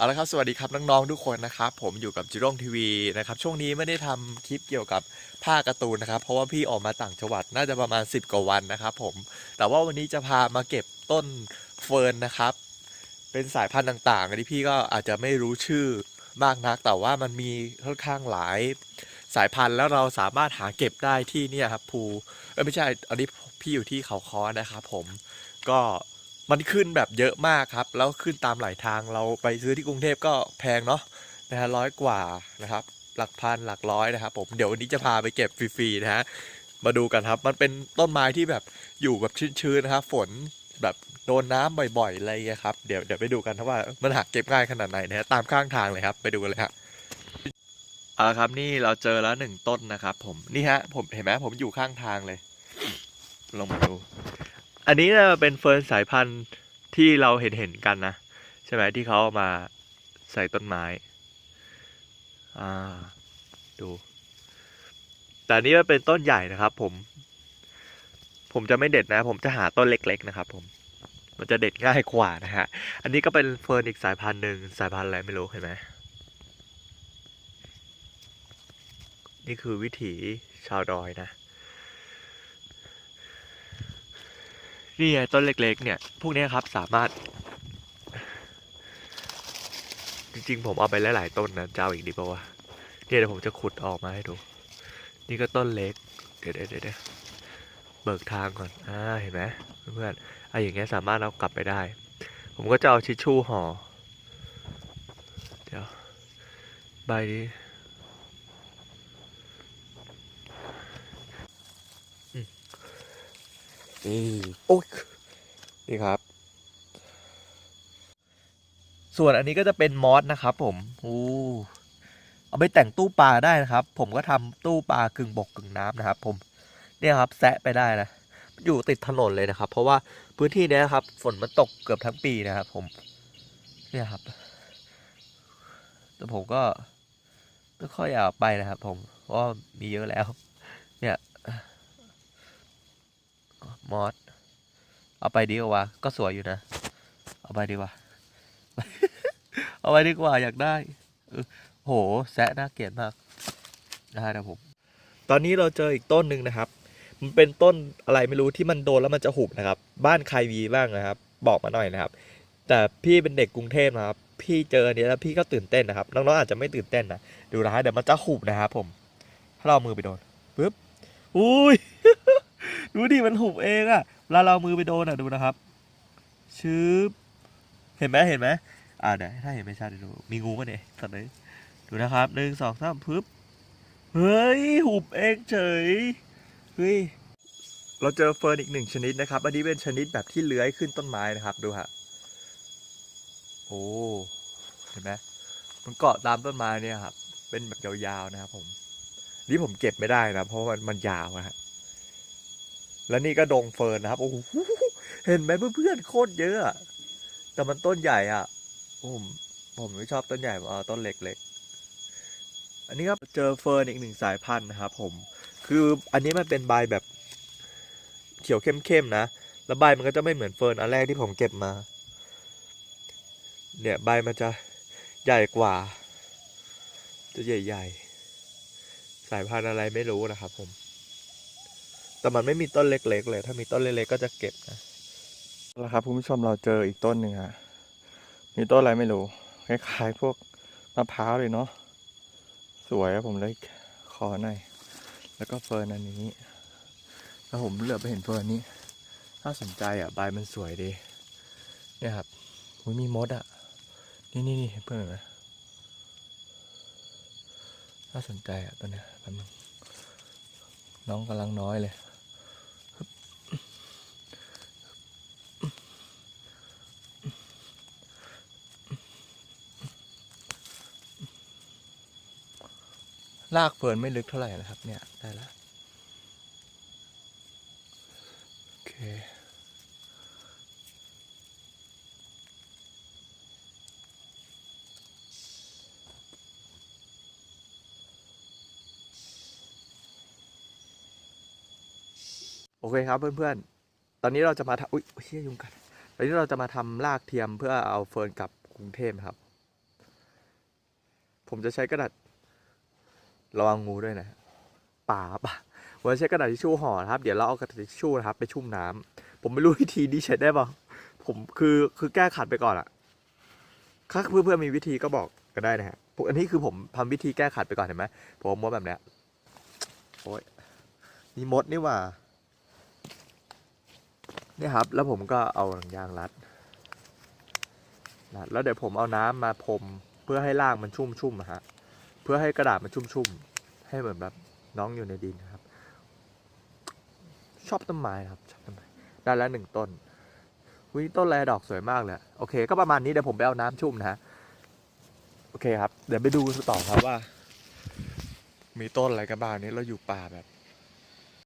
เอาละครับสวัสดีครับน้องๆทุกคนนะครับผมอยู่กับจิโร่งทีวีนะครับช่วงนี้ไม่ได้ทำคลิปเกี่ยวกับผ้าการ์ตูนนะครับเพราะว่าพี่ออกมาต่างจังหวัดน่าจะประมาณ 10 กว่าวันนะครับผมแต่ว่าวันนี้จะพามาเก็บต้นเฟิร์นนะครับเป็นสายพันธุ์ต่างๆอันนี้พี่ก็อาจจะไม่รู้ชื่อมากนัก แต่ว่ามันมีค่อนข้างหลายสายพันธุ์แล้วเราสามารถหาเก็บได้ที่นี่ครับภูเออไม่ใช่อันนี้พี่อยู่ที่เขาค้อนะครับผมก็ มันขึ้นแบบเยอะมากครับ แล้วขึ้นตามหลายทางเราไปซื้อที่กรุงเทพก็แพงเนาะนะฮะร้อยกว่านะครับ หลักพันหลักร้อยนะครับ ผมเดี๋ยววันนี้จะพาไปเก็บฟรีๆนะฮะมาดูกันครับ มันเป็นต้นไม้ที่แบบอยู่แบบชื้นๆนะครับฝนแบบโดนน้ำบ่อยๆอะไรอย่างเงี้ยครับเดี๋ยวเดี๋ยวไปดูกันว่ามันหักเก็บง่ายขนาดไหนนะฮะตามข้างทางเลยครับ ไปดูกันเลยฮะเอาละครับนี่เราเจอแล้วหนึ่งต้นนะครับ ผมนี่ฮะ ผมเห็นไหมผมอยู่ข้างทางเลยลองมาดู อันนี้จะเป็นเฟิร์นสายพันธุ์ที่เราเห็นเห็นๆกันนะ ใช่ไหมที่เขาเอามาใส่ต้นไม้อ่าดู แต่นนี้มันเป็นต้นใหญ่นะครับ ผม ผมจะไม่เด็ดนะ ผมจะหาต้นเล็ก ๆ นะครับ ผม มันจะเด็ดง่ายกว่านะฮะ อันนี้ก็เป็นเฟิร์นอีกสายพันธุ์หนึ่งสายพันธุ์อะไรไม่รู้เห็นไหมนี่คือวิถีชาวดอยนะ นี่ไงต้นเล็กๆ เนี่ย พวกนี้ครับสามารถ จริงๆ ผมเอาไปหลายๆต้นนะเจะเอาอีกดีป่าวะเนี่ยเดี๋ยวผมจะขุดออกมาให้ดู นี่ก็ต้นเล็ก เดี๋ยวเดี๋ยวเดี๋ยวเบิกทางก่อนอ่าเห็นไหมเพื่อนๆอะอย่างเงี้ยสามารถเอากลับไปได้ ผมก็จะเอาชิชชู่ห่อ เดี๋ยวใบนี้อืม นี่โอ้ยนี่ครับ ส่วนอันนี้ก็จะเป็นมอสนะครับ ผมอู้เอาไปแต่งตู้ปลาได้นะครับ ผมก็ทำตู้ปลากึ่งบกกึ่งน้ำนะครับ ผมเนี่ยครับแซะไปได้นะอยู่ติดถนนเลยนะครับ เพราะว่าพื้นที่นี้ครับ ฝนมันตกเกือบทั้งปีนะครับ ผม เนี่ยครับแต่ผมก็ไม่ค่อยอยากไปนะครับ ผมเพราะว่ามีเยอะแล้ว เนี่ย มอสเอาไปดีกว่าก็สวยอยู่นะ เอาไปดีกว่า เอาไปดีกว่าอยากได้เออโหแซะน่าเกลียดมากได้นะผม ตอนนี้เราเจออีกต้นหนึ่งนะครับ มันเป็นต้นอะไรไม่รู้ที่มันโดนแล้วมันจะหุบนะครับ บ้านใครมีบ้างนะครับ บอกมาหน่อยนะครับ แต่พี่เป็นเด็กกรุงเทพนะครับ พี่เจออันนี้แล้วพี่ก็ตื่นเต้นนะครับ น้องๆอาจจะไม่ตื่นเต้นนะ ดูนะฮะเดี๋ยวมันจะหุบนะครับผม ถ้าเราเอามือไปโดนปึ๊บ อุ้ย ดูดิมันหุบเองอะล้วเราเอามือไปโดนอะดูนะครับชืบเห็นไหมเห็นไหมอ่าเดี๋ยวถ้าเห็นไม่ชัดเดี๋ยวดู มีงูปะเนี่ยสัตว์เลยดูนะครับหนึ่งสองสามปึ๊บเฮ้ยหุบเองเฉยเฮ้ยเราเจอเฟิร์นอีกหนึ่งชนิดนะครับอันนี้เป็นชนิดแบบที่เลื้อยขึ้นต้นไม้นะครับดูฮะโอ้เห็นไหมมันเกาะตามต้นไม้เนี่ยครับเป็นแบบยาวๆนะครับผมนี่ผมเก็บไม่ได้นะเพราะมันมันยาวอะฮะ แล้วนี่ก็ดงเฟิร์นนะครับโอ้โหเห็นไหมเพื่อนๆโคตรเยอะอะแต่มันต้นใหญ่อะผมผมไม่ชอบต้นใหญ่ผมเอาต้นเล็กๆ อันนี้ครับเจอเฟิร์นอีกหนึ่งสายพันธุ์นะครับผมคืออันนี้มันเป็นใบแบบเขียวเข้มๆนะแล้วใบมันก็จะไม่เหมือนเฟิร์นอันแรกที่ผมเก็บมา เนี่ยใบมันจะใหญ่กว่า จะใหญ่ๆ สายพันธุ์อะไรไม่รู้นะครับผม แต่มันไม่มีต้นเล็ก ๆ เลย ถ้ามีต้นเล็กๆก็จะเก็บนะแล้วครับคุณผู้ชมเราเจออีกต้นหนึ่งฮะมีต้นอะไรไม่รู้คล้ายๆพวกมะพร้าวเลยเนาะสวยอะผมเลยขอหน่อยแล้วก็เฟิร์นอันนี้แล้วผมเหลือไปเห็นเฟิร์นนี้น่าสนใจอะใบมันสวยดีเนี่ยครับอุ๊ยมีมดอะนี่นี่นี่เพื่อนเห็นไหมน่าสนใจอะตัวเนี้ยแป๊บนึงน้องกำลังน้อยเลย ลากเฟิร์นไม่ลึกเท่าไหร่นะครับ เนี่ยได้แล้วโอเคโอเคครับเพื่อนๆ ตอนนี้เราจะมาทำอุ้ยเฮียยุงกัดตอนนี้เราจะมาทำรากเทียมเพื่อเอาเฟิร์นกลับกรุงเทพครับ ผมจะใช้กระดาษ ระวังงูด้วยนะป่าป่ะผมจะใช้กระดาษทิชชู่ห่อนะครับ เดี๋ยวเราเอากระดาษทิชชู่นะครับไปชุ่มน้ำผมไม่รู้วิธีนี้ใช้ได้เปล่าผมคือคือแก้ขัดไปก่อนอะถ้าเพื่อนๆมีวิธีก็บอกก็ได้นะฮะพวกอันนี้คือผมทำวิธีแก้ขัดไปก่อนเห็นไหมผมม้วนแบบนี้โอ้ยมีมดนี่ว่าเนี่ยครับ แล้วผมก็เอาหนังยางรัดรัด แล้วเดี๋ยวผมเอาน้ำมาพรมเพื่อให้รากมันชุ่มชุ่มๆอะฮะ เพื่อให้กระดาษมันชุ่มๆ ให้เหมือนแบบน้องอยู่ในดินนะครับ ชอบต้นไม้ครับชอบต้นไม้ได้แล้วหนึ่งต้นวิต้นแลดอกสวยมากเลยโอเค ก็ประมาณนี้เดี๋ยวผมไปเอาน้ำชุ่มนะฮะโอเคครับ เดี๋ยวไปดูต่อครับว่า มีต้นอะไรกันบ้างนี้เราอยู่ป่าแบบ